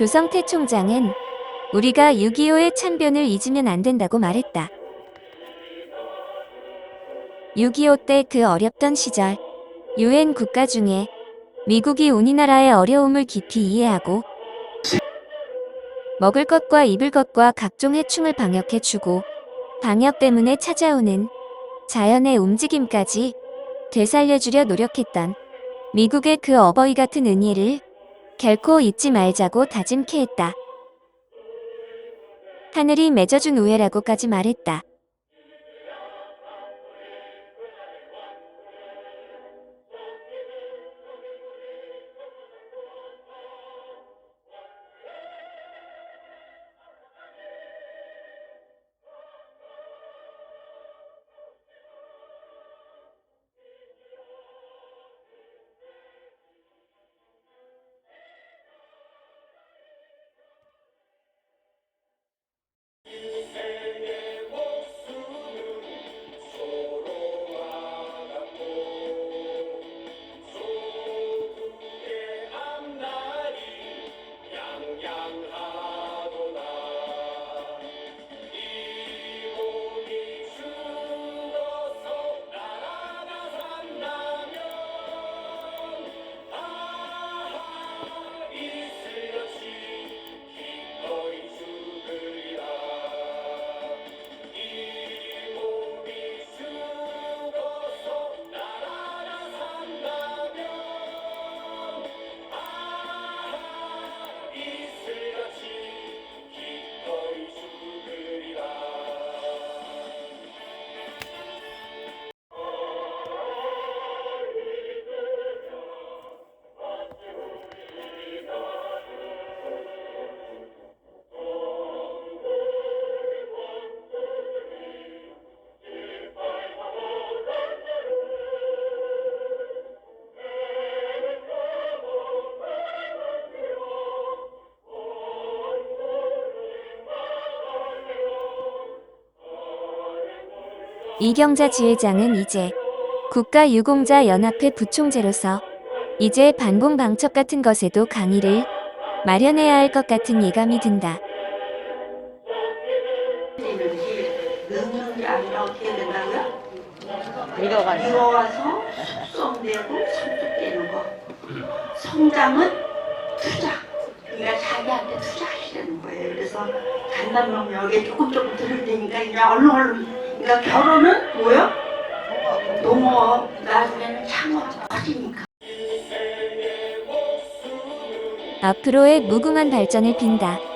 조성태 총장은 우리가 6.25의 참변을 잊으면 안 된다고 말했다. 6.25 때 그 어렵던 시절, 유엔 국가 중에 미국이 우리나라의 어려움을 깊이 이해하고 먹을 것과 입을 것과 각종 해충을 방역해주고 방역 때문에 찾아오는 자연의 움직임까지 되살려주려 노력했던 미국의 그 어버이 같은 은혜를 결코 잊지 말자고 다짐케 했다. 하늘이 맺어준 우애라고까지 말했다. 이경자 지회장은 이제 국가유공자 연합회 부총재로서 이제 반공 방첩 같은 것에도 강의를 마련해야 할 것 같은 예감이 든다. 되는지 넣는 게 아니라 어떻게 된다고요? 읽어가지고 들어와서 숙성되고 성숙되는 거. 성장은 투자. 그러니까 자기한테 투자하시라는 거예요. 그래서 간담명 여기에 조금 조금 들을 테니까 그냥 얼른 얼른. 그러니까 결혼은 뭐요? 농업, 나중에는 창업 커지니까. 앞으로의 무궁한 발전을 빈다.